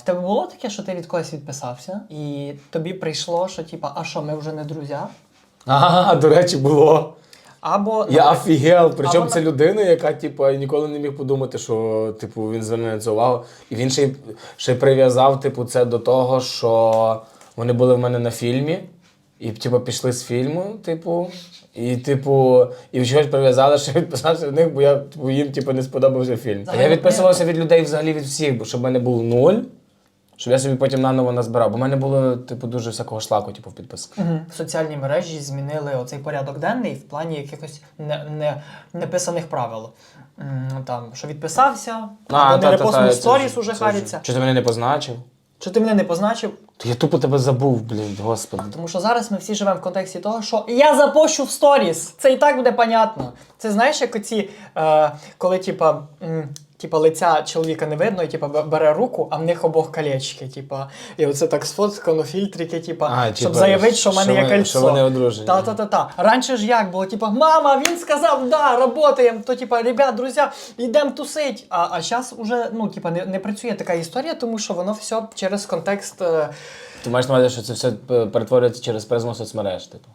В тебе було таке, що ти від когось відписався, і тобі прийшло, що типа, а що, ми вже не друзі? Ага, до речі, було. Або Я офігел. Причому Або це людина, яка типу, ніколи не міг подумати, що типу, він зверне на це увагу. І він ще й, ще й прив'язав типу, це до того, що вони були в мене на фільмі, і типу, пішли з фільму, типу. І, типу, і чогось прив'язали, що відписався від них, бо я типу, їм типу, не сподобався фільм. А я відписувався від людей взагалі від всіх, бо щоб в мене був нуль, щоб я собі потім наново назбирав. Бо в мене було типу, дуже всякого шлаку, типу, в підписках. Мгм. соціальні мережі змінили оцей порядок денний в плані якихось не, не, неписаних правил. М, Там, що відписався, або не репостнув сторіс уже хариться. Чи ти мене не позначив? Що ти мене не позначив? То я тупо тебе забув, блін, господи. Тому що зараз ми всі живемо в контексті того, що я запощу в сторіс. Це і так буде понятно. Це знаєш, як оці, е, коли типа. м, Типа лиця чоловіка не видно, і типа бере руку, а в них обох колечки. Типа, і оце так сфоткано, фільтрики, типа, А, щоб типа, заявити, що в мене є кольцо. що вони одружені. Та, та, та, та. Раніше ж як було, типа, мама, він сказав, да, работаємо. То, типа, ребят, друзі, йдемо тусить. А, а зараз уже, ну, типа, не, не працює така історія, тому що воно все через контекст. е, Ти маєш на увазі, що це все перетворюється через призму соцмереж, типу.